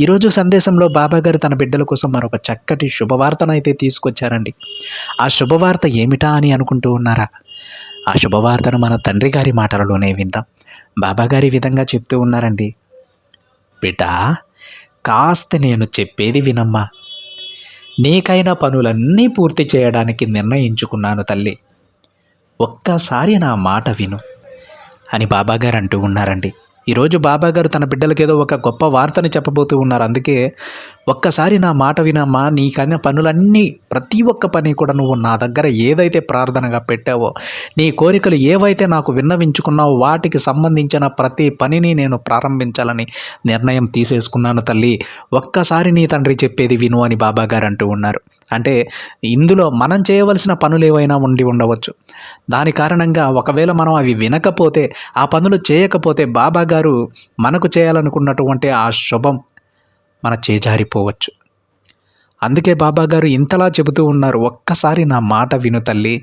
ఈరోజు సందేశంలో బాబాగారు తన బిడ్డల కోసం మరొక చక్కటి శుభవార్తను అయితే తీసుకొచ్చారండి. ఆ శుభవార్త ఏమిటా అని అనుకుంటూ ఉన్నారా? ఆ శుభవార్తను మన తండ్రి గారి మాటలలోనే విందాం. బాబాగారి విధంగా చెప్తూ ఉన్నారండి. బిడ్డ కాస్త నేను చెప్పేది వినమ్మా. నీకైన పనులన్నీ పూర్తి చేయడానికి నిర్ణయించుకున్నాను తల్లి. ఒక్కసారి నా మాట విను అని బాబాగారు అంటూ ఉన్నారండి. ఈరోజు బాబాగారు తన బిడ్డలకేదో ఒక గొప్ప వార్తని చెప్పబోతూ ఉన్నారు. అందుకే ఒక్కసారి నా మాట వినమ్మా నీకైన పనులన్నీ ప్రతి ఒక్క పని కూడా నువ్వు నా దగ్గర ఏదైతే ప్రార్థనగా పెట్టావో నీ కోరికలు ఏవైతే నాకు విన్నవించుకున్నావో వాటికి సంబంధించిన ప్రతి పనిని నేను ప్రారంభించాలని నిర్ణయం తీసేసుకున్నాను తల్లి. ఒక్కసారి నీ తండ్రి చెప్పేది విను అని బాబాగారు అంటూ ఉన్నారు. అంటే ఇందులో మనం చేయవలసిన పనులు ఏవైనా ఉండి ఉండవచ్చు. దాని కారణంగా ఒకవేళ మనం అవి వినకపోతే ఆ పనులు చేయకపోతే బాబాగారు మనకు చేయాలనుకున్నటువంటి ఆ శుభం మన చేజారిపోవచ్చు. అందుకే బాబాగారు ఇంతలా చెబుతూ ఉన్నారు. ఒక్కసారి నా మాట విను తల్లి.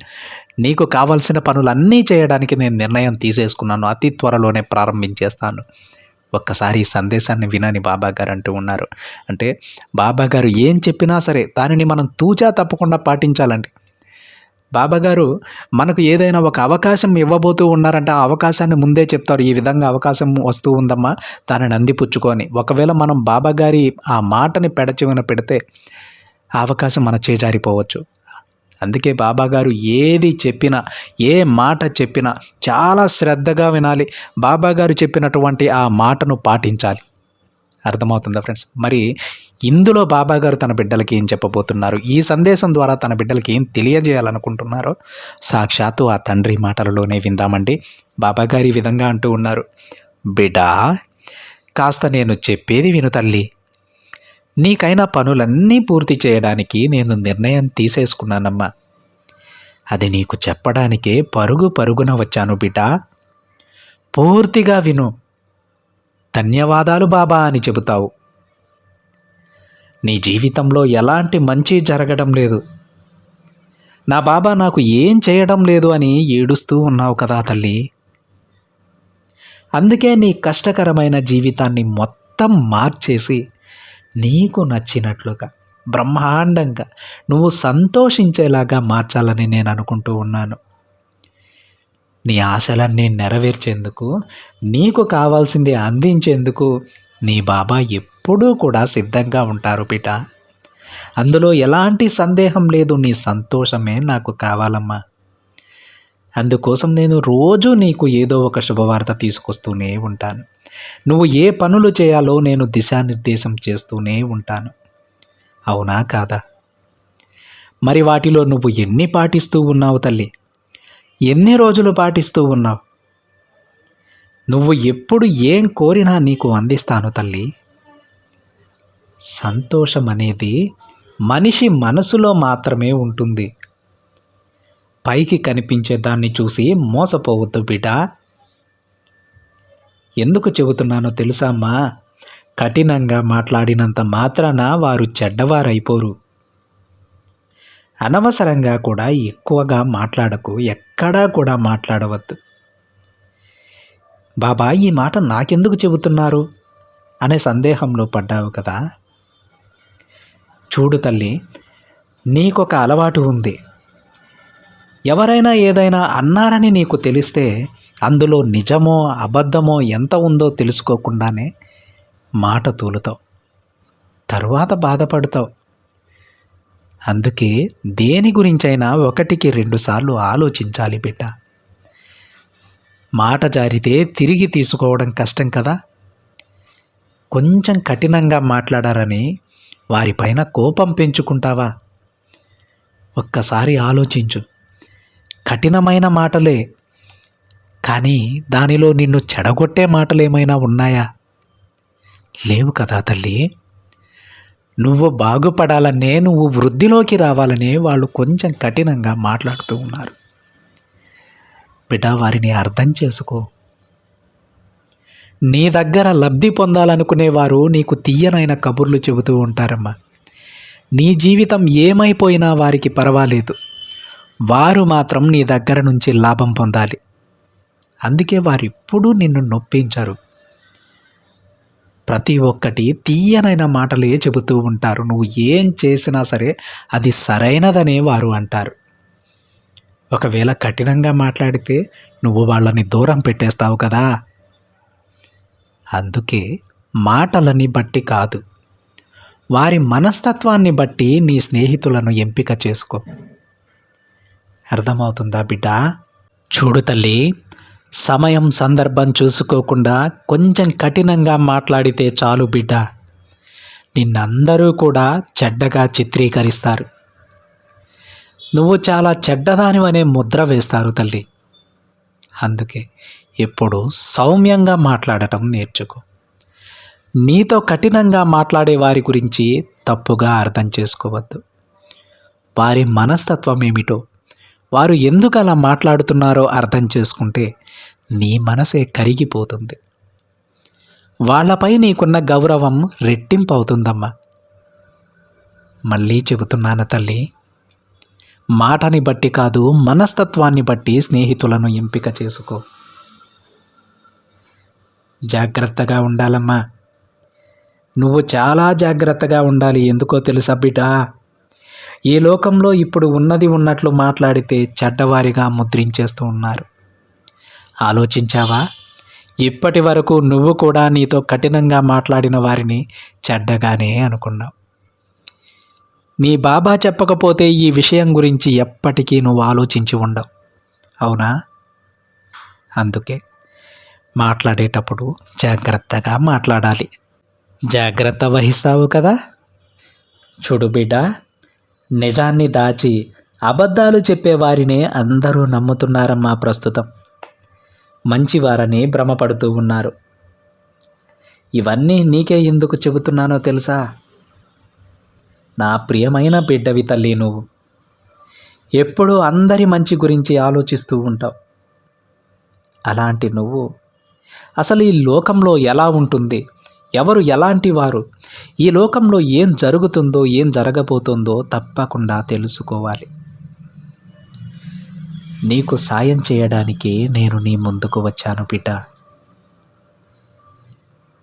నీకు కావాల్సిన పనులన్నీ చేయడానికి నేను నిర్ణయం తీసేసుకున్నాను. అతి త్వరలోనే ప్రారంభించేస్తాను. ఒక్కసారి ఈ సందేశాన్ని వినని బాబాగారు అంటూ ఉన్నారు. అంటే బాబాగారు ఏం చెప్పినా సరే దానిని మనం తూచా తప్పకుండా పాటించాలండి. బాబాగారు మనకు ఏదైనా ఒక అవకాశం ఇవ్వబోతూ ఉన్నారంటే ఆ అవకాశాన్ని ముందే చెప్తారు. ఈ విధంగా అవకాశం వస్తూ ఉందమ్మా దానిని అందిపుచ్చుకొని ఒకవేళ మనం బాబాగారి ఆ మాటని పెడచెవిన పెడితే ఆ అవకాశం మన చేజారిపోవచ్చు అందుకే బాబాగారు ఏది చెప్పినా ఏ మాట చెప్పినా చాలా శ్రద్ధగా వినాలి. బాబాగారు చెప్పినటువంటి ఆ మాటను పాటించాలి. అర్థమవుతుందా ఫ్రెండ్స్? మరి ఇందులో బాబా గారు తన బిడ్డలకి ఏం చెప్పబోతున్నారు? ఈ సందేశం ద్వారా తన బిడ్డలకి ఏం తెలియజేయాలనుకుంటున్నారో సాక్షాత్తు ఆ తండ్రి మాటలలోనే విందామండి. బాబా గారు ఈ విధంగా అంటూ ఉన్నారు. బిడా కాస్త నేను చెప్పేది విను తల్లి. నీకైన పనులన్నీ పూర్తి చేయడానికి నేను నిర్ణయం తీసేసుకున్నానమ్మా. అది నీకు చెప్పడానికే పరుగు పరుగున వచ్చాను బిడ్డ పూర్తిగా విను. ధన్యవాదాలు బాబా అని చెబుతావు. నీ జీవితంలో ఎలాంటి మంచి జరగడం లేదు. నా బాబా నాకు ఏం చేయడం లేదు అని ఏడుస్తూ ఉన్నావు కదా తల్లి. అందుకే నీ కష్టకరమైన జీవితాన్ని మొత్తం మార్చేసి నీకు నచ్చినట్లుగా బ్రహ్మాండంగా నువ్వు సంతోషించేలాగా మార్చాలని నేను అనుకుంటూ ఉన్నాను. నీ ఆశలన్నీ నెరవేర్చేందుకు నీకు కావాల్సింది అందించేందుకు నీ బాబా ఎప్పుడు ఎప్పుడూ కూడా సిద్ధంగా ఉంటారు బిడ్డ అందులో ఎలాంటి సందేహం లేదు నీ సంతోషమే నాకు కావాలమ్మా. అందుకోసం నేను రోజు నీకు ఏదో ఒక శుభవార్త తీసుకొస్తూనే ఉంటాను. నువ్వు ఏ పనులు చేయాలో నేను దిశానిర్దేశం చేస్తూనే ఉంటాను. అవునా కాదా? మరి వాటిలో నువ్వు ఎన్ని పాటిస్తూ ఉన్నావు తల్లి? ఎన్ని రోజులు పాటిస్తూ ఉన్నావు? నువ్వు ఎప్పుడు ఏం కోరినా నీకు అందిస్తాను తల్లి. సంతోషం అనేది మనిషి మనసులో మాత్రమే ఉంటుంది. పైకి కనిపించే దాన్ని చూసి మోసపోవద్దు బిడ్డ. ఎందుకు చెబుతున్నానో తెలుసామ్మా కఠినంగా మాట్లాడినంత మాత్రాన వారు చెడ్డవారైపోరు. అనవసరంగా కూడా ఎక్కువగా మాట్లాడకు ఎక్కడా కూడా మాట్లాడవద్దు. బాబా ఈ మాట నాకెందుకు చెబుతున్నారు? అనే సందేహంలో పడ్డావు కదా? చూడు తల్లి నీకొక అలవాటు ఉంది. ఎవరైనా ఏదైనా అన్నారని నీకు తెలిస్తే అందులో నిజమో అబద్ధమో ఎంత ఉందో తెలుసుకోకుండానే మాట తూలుతావు. తరువాత బాధపడతావు. అందుకే దేని గురించైనా ఒకటికి రెండుసార్లు ఆలోచించాలి బిడ్డ. మాట జారితే తిరిగి తీసుకోవడం కష్టం కదా. కొంచెం కఠినంగా మాట్లాడారని వారిపైన కోపం పెంచుకుంటావా? ఒక్కసారి ఆలోచించు. కఠినమైన మాటలే. కానీ దానిలో నిన్ను చెడగొట్టే మాటలు ఏమైనా ఉన్నాయా? లేవు కదా తల్లి. నువ్వు బాగుపడాలనే నువ్వు వృద్ధిలోకి రావాలనే వాళ్ళు కొంచెం కఠినంగా మాట్లాడుతూ ఉన్నారు. బిడ్డ వారిని అర్థం చేసుకో. నీ దగ్గర లబ్ధి పొందాలనుకునేవారు నీకు తీయనైన కబుర్లు చెబుతూ ఉంటారమ్మా. నీ జీవితం ఏమైపోయినా వారికి పర్వాలేదు. వారు మాత్రం నీ దగ్గర నుంచి లాభం పొందాలి. అందుకే వారిప్పుడు నిన్ను నొప్పించరు. ప్రతి ఒక్కటి తీయనైన మాటలే చెబుతూ ఉంటారు. నువ్వు ఏం చేసినా సరే అది సరైనదనే వారు అంటారు. ఒకవేళ కఠినంగా మాట్లాడితే నువ్వు వాళ్ళని దూరం పెట్టేస్తావు కదా. అందుకే మాటలని బట్టి కాదు. వారి మనస్తత్వాన్ని బట్టి నీ స్నేహితులను ఎంపిక చేసుకో. అర్థమవుతుందా బిడ్డ? చూడు తల్లి సమయం సందర్భం చూసుకోకుండా కొంచెం కఠినంగా మాట్లాడితే చాలు బిడ్డ. నిన్నందరూ కూడా చెడ్డగా చిత్రీకరిస్తారు. నువ్వు చాలా చెడ్డదానివనే ముద్ర వేస్తారు తల్లి. అందుకే ఎప్పుడు సౌమ్యంగా మాట్లాడటం నేర్చుకో. నీతో కఠినంగా మాట్లాడే వారి గురించి తప్పుగా అర్థం చేసుకోవద్దు. వారి మనస్తత్వం ఏమిటో వారు ఎందుకు అలా మాట్లాడుతున్నారో అర్థం చేసుకుంటే నీ మనసే కరిగిపోతుంది. వాళ్ళపై నీకున్న గౌరవం రెట్టింపు అవుతుందమ్మా మళ్ళీ చెబుతున్నాను తల్లి మాటని బట్టి కాదు మనస్తత్వాన్ని బట్టి స్నేహితులను ఎంపిక చేసుకో. జాగ్రత్తగా ఉండాలమ్మా. నువ్వు చాలా జాగ్రత్తగా ఉండాలి ఎందుకో తెలుసా బిడ్డ? ఈ లోకంలో ఇప్పుడు ఉన్నది ఉన్నట్లు మాట్లాడితే చెడ్డవారిగా ముద్రించేస్తూ ఉన్నారు. ఆలోచించావా? ఇప్పటి వరకు నువ్వు కూడా నీతో కఠినంగా మాట్లాడిన వారిని చెడ్డగానే అనుకున్నావు. నీ బాబా చెప్పకపోతే ఈ విషయం గురించి ఎప్పటికీ నువ్వు ఆలోచించి ఉండవు. అవునా? అందుకే. మాట్లాడేటప్పుడు జాగ్రత్తగా మాట్లాడాలి. జాగ్రత్త వహిస్తావు కదా? చూడు బిడ్డ నిజాన్ని దాచి అబద్ధాలు చెప్పేవారినే అందరూ నమ్ముతున్నారమ్మా ప్రస్తుతం. మంచివారని భ్రమపడుతూ ఉన్నారు. ఇవన్నీ నీకే ఎందుకు చెబుతున్నానో తెలుసా? నా ప్రియమైన బిడ్డవి తల్లి నువ్వు. ఎప్పుడూ అందరి మంచి గురించి ఆలోచిస్తూ ఉంటావు. అలాంటి నువ్వు అసలు ఈ లోకంలో ఎలా ఉంటుంది? ఎవరు ఎలాంటి వారు? ఈ లోకంలో ఏం జరుగుతుందో ఏం జరగబోతుందో తప్పకుండా తెలుసుకోవాలి. నీకు సాయం చేయడానికి నేను నీ ముందుకు వచ్చాను బిడ్డ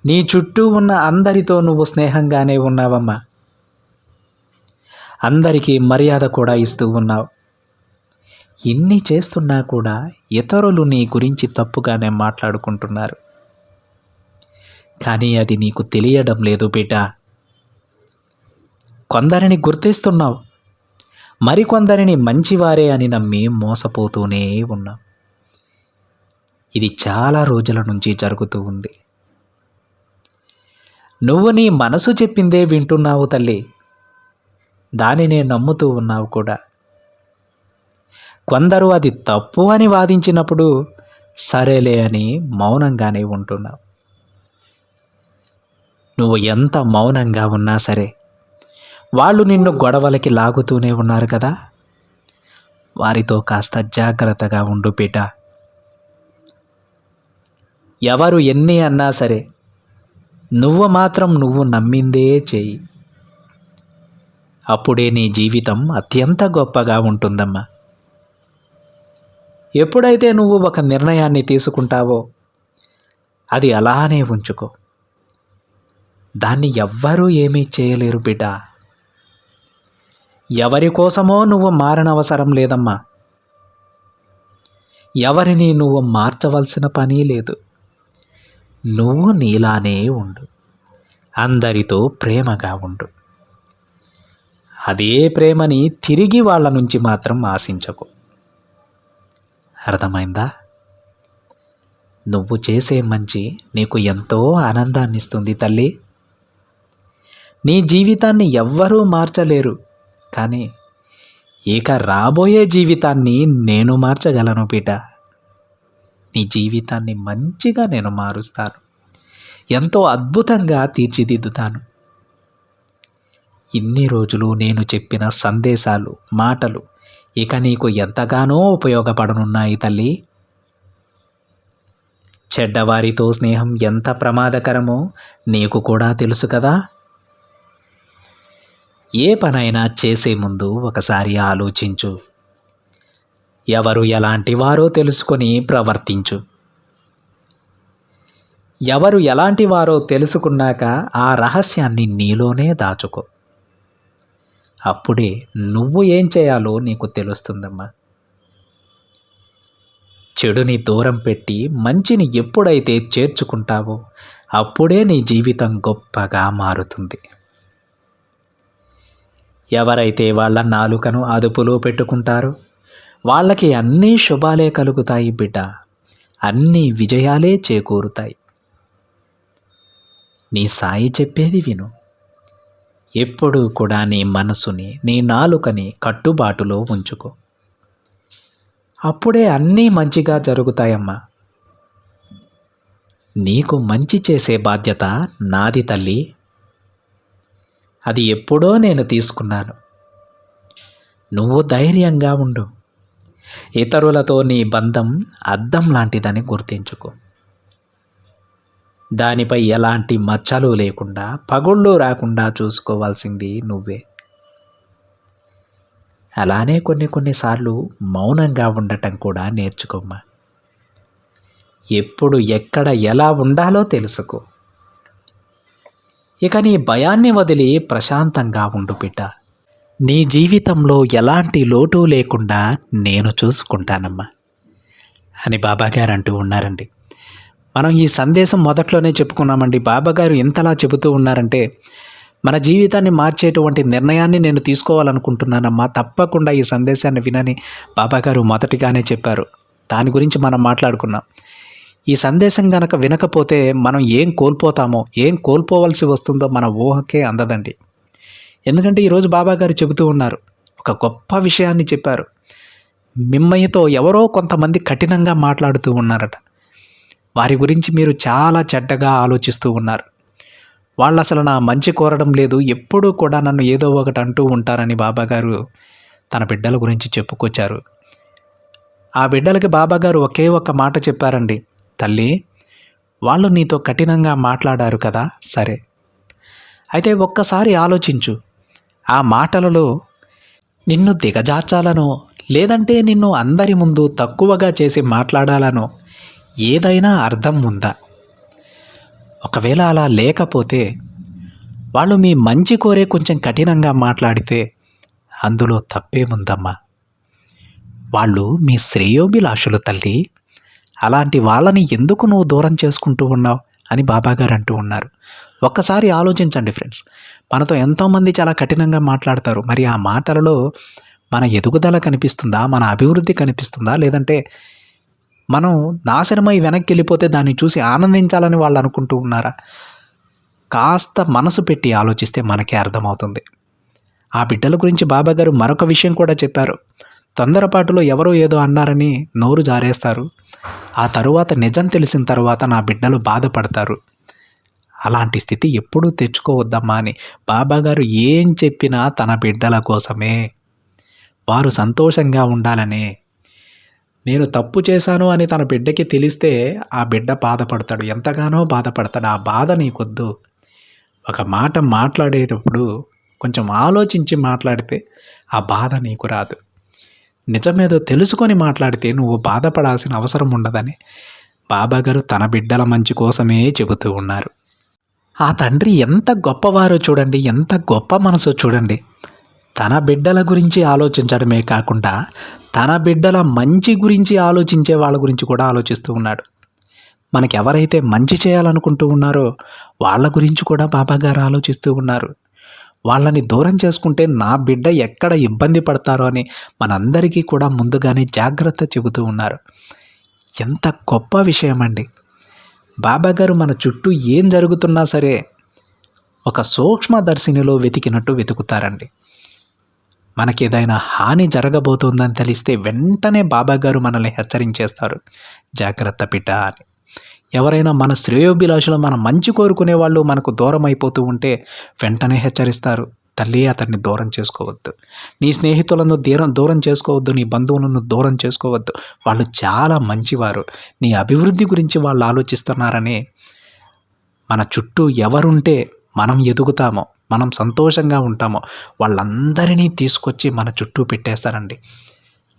నీ చుట్టూ ఉన్న అందరితో నువ్వు స్నేహంగానే ఉన్నావమ్మా. అందరికీ మర్యాద కూడా ఇస్తూ ఉన్నావు. ఇన్ని చేస్తున్నా కూడా ఇతరులు నీ గురించి తప్పుగానే మాట్లాడుకుంటున్నారు. కానీ అది నీకు తెలియడం లేదు బిడ్డ. కొందరిని గుర్తిస్తున్నావు. మరికొందరిని మంచివారే అని నమ్మి మోసపోతూనే ఉన్నాం ఇది చాలా రోజుల నుంచి జరుగుతూ ఉంది. నువ్వు నీ మనసు చెప్పిందే వింటున్నావు తల్లి. దానినే నమ్ముతూ ఉన్నావు కూడా. కొందరు అది తప్పు అని వాదించినప్పుడు సరేలే అని మౌనంగానే ఉంటున్నావు. నువ్వు ఎంత మౌనంగా ఉన్నా సరే వాళ్ళు నిన్ను గొడవలకి లాగుతూనే ఉన్నారు కదా. వారితో కాస్త జాగ్రత్తగా ఉండు బిడ్డ ఎవరు ఎన్ని అన్నా సరే నువ్వు మాత్రం నువ్వు నమ్మిందే చేయి. అప్పుడే నీ జీవితం అత్యంత గొప్పగా ఉంటుందమ్మా. ఎప్పుడైతే నువ్వు ఒక నిర్ణయాన్ని తీసుకుంటావో అది అలానే ఉంచుకో. దాన్ని ఎవ్వరూ ఏమీ చేయలేరు బిడ్డ. ఎవరి కోసమో నువ్వు మారనవసరం లేదమ్మా. ఎవరిని నువ్వు మార్చవలసిన పని లేదు. నువ్వు నీలానే ఉండు. అందరితో ప్రేమగా ఉండు. అదే ప్రేమని తిరిగి వాళ్ళ నుంచి మాత్రం ఆశించకు. అర్థమైందా? నువ్వు చేసే మంచి నీకు ఎంతో ఆనందాన్ని ఇస్తుంది తల్లి. నీ జీవితాన్ని ఎవ్వరూ మార్చలేరు. కానీ ఇక రాబోయే జీవితాన్ని నేను మార్చగలను బిడ్డ నీ జీవితాన్ని మంచిగా నేను మారుస్తాను. ఎంతో అద్భుతంగా తీర్చిదిద్దుతాను. ఇన్ని రోజులు నేను చెప్పిన సందేశాలు మాటలు ఇక నీకు ఎంతగానో ఉపయోగపడనున్నాయి తల్లి. చెడ్డవారితో స్నేహం ఎంత ప్రమాదకరమో నీకు కూడా తెలుసు కదా. ఏ పనైనా చేసే ముందు ఒకసారి ఆలోచించు. ఎవరు ఎలాంటి వారో తెలుసుకొని ప్రవర్తించు. ఎవరు ఎలాంటి వారో తెలుసుకున్నాక ఆ రహస్యాన్ని నీలోనే దాచుకో. అప్పుడే నువ్వు ఏం చేయాలో నీకు తెలుస్తుందమ్మా. చెడుని దూరం పెట్టి మంచిని ఎప్పుడైతే చేర్చుకుంటావో అప్పుడే నీ జీవితం గొప్పగా మారుతుంది. ఎవరైతే వాళ్ళ నాలుకను అదుపులో పెట్టుకుంటారో వాళ్ళకి అన్నీ శుభాలే కలుగుతాయి బిడ్డ. అన్ని విజయాలే చేకూరుతాయి. నీ సాయి చెప్పేది విను. ఎప్పుడూ కూడా నీ మనసుని నీ నాలుకని కట్టుబాటులో ఉంచుకో. అప్పుడే అన్నీ మంచిగా జరుగుతాయమ్మా. నీకు మంచి చేసే బాధ్యత నాది తల్లి. అది ఎప్పుడో నేను తీసుకున్నాను. నువ్వు ధైర్యంగా ఉండు. ఇతరులతో నీ బంధం అద్దం లాంటిదని గుర్తించుకో. దానిపై ఎలాంటి మచ్చలు లేకుండా పగుళ్ళు రాకుండా చూసుకోవాల్సింది నువ్వే. అలానే కొన్ని కొన్నిసార్లు మౌనంగా ఉండటం కూడా నేర్చుకోమ్మా. ఎప్పుడు ఎక్కడ ఎలా ఉండాలో తెలుసుకో. ఇక నీ భయాన్ని వదిలి ప్రశాంతంగా ఉండు బిడ్డ నీ జీవితంలో ఎలాంటి లోటు లేకుండా నేను చూసుకుంటానమ్మా. అని బాబాగారు అంటూ ఉన్నారండి. మనం ఈ సందేశం మొదట్లోనే చెప్పుకున్నామండి. బాబాగారు ఎంతలా చెబుతూ ఉన్నారంటే మన జీవితాన్ని మార్చేటువంటి నిర్ణయాన్ని నేను తీసుకోవాలనుకుంటున్నానమ్మా. తప్పకుండా ఈ సందేశాన్ని వినని బాబాగారు మొదటిగానే చెప్పారు. దాని గురించి మనం మాట్లాడుకున్నాం. ఈ సందేశం గనక వినకపోతే మనం ఏం కోల్పోతామో ఏం కోల్పోవలసి వస్తుందో మన ఊహకే అందదండి. ఎందుకంటే ఈరోజు బాబాగారు చెబుతూ ఉన్నారు. ఒక గొప్ప విషయాన్ని చెప్పారు. మిమ్మయ్యతో ఎవరో కొంతమంది కఠినంగా మాట్లాడుతూ ఉన్నారట. వారి గురించి మీరు చాలా చెడ్డగా ఆలోచిస్తూ ఉన్నారు. వాళ్ళు అసలు నా మంచి కోరడం లేదు. ఎప్పుడూ కూడా నన్ను ఏదో ఒకటి అంటూ ఉంటారని బాబాగారు తన బిడ్డల గురించి చెప్పుకొచ్చారు. ఆ బిడ్డలకి బాబాగారు ఒకే ఒక్క మాట చెప్పారండి. తల్లి వాళ్ళు నీతో కఠినంగా మాట్లాడారు కదా సరే. అయితే ఒక్కసారి ఆలోచించు. ఆ మాటలలో నిన్ను దిగజార్చాలనో లేదంటే నిన్ను అందరి ముందు తక్కువగా చేసి మాట్లాడాలనో ఏదైనా అర్థం ఉందా? ఒకవేళ అలా లేకపోతే వాళ్ళు మీ మంచి కోరే కొంచెం కఠినంగా మాట్లాడితే అందులో తప్పేముందమ్మా? వాళ్ళు మీ శ్రేయోభిలాషులు తల్లి. అలాంటి వాళ్ళని ఎందుకు నువ్వు దూరం చేసుకుంటూ ఉన్నావు? అని బాబాగారు అంటూ ఉన్నారు. ఒక్కసారి ఆలోచించండి ఫ్రెండ్స్. మనతో ఎంతోమంది చాలా కఠినంగా మాట్లాడతారు. మరి ఆ మాటలలో మన ఎదుగుదల కనిపిస్తుందా? మన అభివృద్ధి కనిపిస్తుందా? లేదంటే మనం నాశనమై వెనక్కి వెళ్ళిపోతే దాన్ని చూసి ఆనందించాలని వాళ్ళు అనుకుంటూ ఉన్నారా? కాస్త మనసు పెట్టి ఆలోచిస్తే మనకే అర్థమవుతుంది. ఆ బిడ్డల గురించి బాబాగారు మరొక విషయం కూడా చెప్పారు. తొందరపాటులో ఎవరో ఏదో అన్నారని నోరు జారేస్తారు. ఆ తరువాత నిజం తెలిసిన తర్వాత నా బిడ్డలు బాధపడతారు. అలాంటి స్థితి ఎప్పుడూ తెచ్చుకోవద్దమ్మా అని బాబాగారు ఏం చెప్పినా తన బిడ్డల కోసమే. వారు సంతోషంగా ఉండాలనే నేను తప్పు చేశాను అని తన బిడ్డకి తెలిస్తే ఆ బిడ్డ బాధపడతాడు. ఎంతగానో బాధపడతాడు. ఆ బాధ నీకొద్దు. ఒక మాట మాట్లాడేటప్పుడు కొంచెం ఆలోచించి మాట్లాడితే ఆ బాధ నీకు రాదు. నిజమేదో తెలుసుకొని మాట్లాడితే నువ్వు బాధపడాల్సిన అవసరం ఉండదని బాబాగారు తన బిడ్డల మంచి కోసమే చెబుతూ ఉన్నారు. ఆ తండ్రి ఎంత గొప్పవారో చూడండి. ఎంత గొప్ప మనసో చూడండి. తన బిడ్డల గురించి ఆలోచించడమే కాకుండా తన బిడ్డల మంచి గురించి ఆలోచించే వాళ్ళ గురించి కూడా ఆలోచిస్తూ ఉన్నాడు. మనకి ఎవరైతే మంచి చేయాలనుకుంటూ ఉన్నారో వాళ్ళ గురించి కూడా బాబాగారు ఆలోచిస్తూ ఉన్నారు. వాళ్ళని దూరం చేసుకుంటే నా బిడ్డ ఎక్కడ ఇబ్బంది పడతారో అని మనందరికీ కూడా ముందుగానే జాగ్రత్త చెబుతూ ఉన్నారు. ఎంత గొప్ప విషయం అండి. బాబాగారు మన చుట్టూ ఏం జరుగుతున్నా సరే ఒక సూక్ష్మదర్శినిలో వెతికినట్టు వెతుకుతారండి. మనకి ఏదైనా హాని జరగబోతోందని తెలిస్తే వెంటనే బాబాగారు మనల్ని హెచ్చరించేస్తారు. జాగ్రత్త పిట్ట అని. ఎవరైనా మన శ్రేయోభిలాషులు మన మంచి కోరుకునే వాళ్ళు మనకు దూరం అయిపోతూ ఉంటే వెంటనే హెచ్చరిస్తారు. తల్లి అతన్ని దూరం చేసుకోవద్దు. నీ స్నేహితులను దూరం దూరం చేసుకోవద్దు. నీ బంధువులను దూరం చేసుకోవద్దు. వాళ్ళు చాలా మంచివారు. నీ అభివృద్ధి గురించి వాళ్ళు ఆలోచిస్తున్నారని మన చుట్టూ ఎవరుంటే మనం ఎదుగుతామో. మనం సంతోషంగా ఉంటామో వాళ్ళందరినీ తీసుకొచ్చి మన చుట్టూ పెట్టేస్తారండి.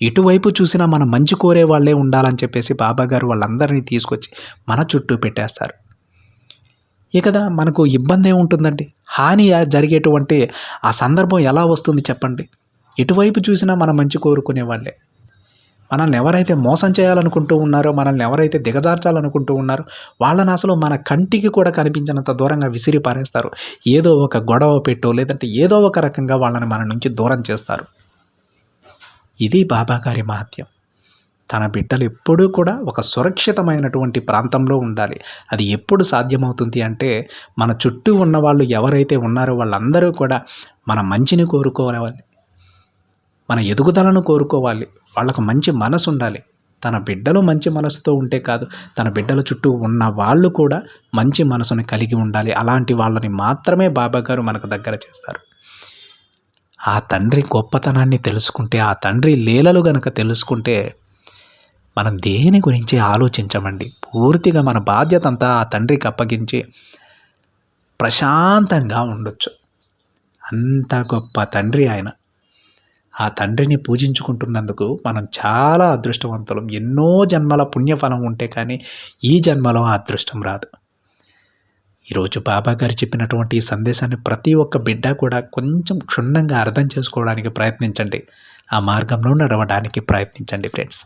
ఇటువైపు చూసినా మనం మంచి కోరే వాళ్ళే ఉండాలని చెప్పేసి బాబా గారు వాళ్ళందరినీ తీసుకొచ్చి మన చుట్టూ పెట్టేస్తారు. ఇకదా మనకు ఇబ్బంది ఏముంటుందండి? హాని జరిగేటువంటి ఆ సందర్భం ఎలా వస్తుంది చెప్పండి? ఇటువైపు చూసినా మనం మంచి కోరుకునే వాళ్ళే మనల్ని ఎవరైతే మోసం చేయాలనుకుంటూ ఉన్నారో మనల్ని ఎవరైతే దిగజార్చాలనుకుంటూ ఉన్నారో వాళ్ళని అసలు మన కంటికి కూడా కనిపించినంత దూరంగా విసిరి పారేస్తారు. ఏదో ఒక గొడవ పెట్టో లేదంటే ఏదో ఒక రకంగా వాళ్ళని మన నుంచి దూరం చేస్తారు. ఇది బాబాగారి మహత్యం. తన బిడ్డలు ఎప్పుడూ కూడా ఒక సురక్షితమైనటువంటి ప్రాంతంలో ఉండాలి. అది ఎప్పుడు సాధ్యమవుతుంది అంటే మన చుట్టూ ఉన్న వాళ్ళు ఎవరైతే ఉన్నారో వాళ్ళందరూ కూడా మన మంచిని కోరుకోవాలి. మన ఎదుగుదలను కోరుకోవాలి. వాళ్ళకు మంచి మనసు ఉండాలి. తన బిడ్డలు మంచి మనసుతో ఉంటే కాదు తన బిడ్డల చుట్టూ ఉన్న వాళ్ళు కూడా మంచి మనసుని కలిగి ఉండాలి. అలాంటి వాళ్ళని మాత్రమే బాబా గారు మనకు దగ్గర చేస్తారు. ఆ తండ్రి గొప్పతనాన్ని తెలుసుకుంటే ఆ తండ్రి లీలలు గనక తెలుసుకుంటే మనం దేని గురించి ఆలోచించమండి? పూర్తిగా మన బాధ్యత అంతా ఆ తండ్రికి అప్పగించి ప్రశాంతంగా ఉండొచ్చు. అంత గొప్ప తండ్రి ఆయన. ఆ తండ్రిని పూజించుకుంటున్నందుకు మనం చాలా అదృష్టవంతులం. ఎన్నో జన్మల పుణ్యఫలం ఉంటే కానీ ఈ జన్మలో ఆ అదృష్టం రాదు. ఈరోజు బాబా గారు చెప్పినటువంటి ఈ సందేశాన్ని ప్రతి ఒక్క బిడ్డ కూడా కొంచెం క్షుణ్ణంగా అర్థం చేసుకోవడానికి ప్రయత్నించండి. ఆ మార్గంలో నడవడానికి ప్రయత్నించండి ఫ్రెండ్స్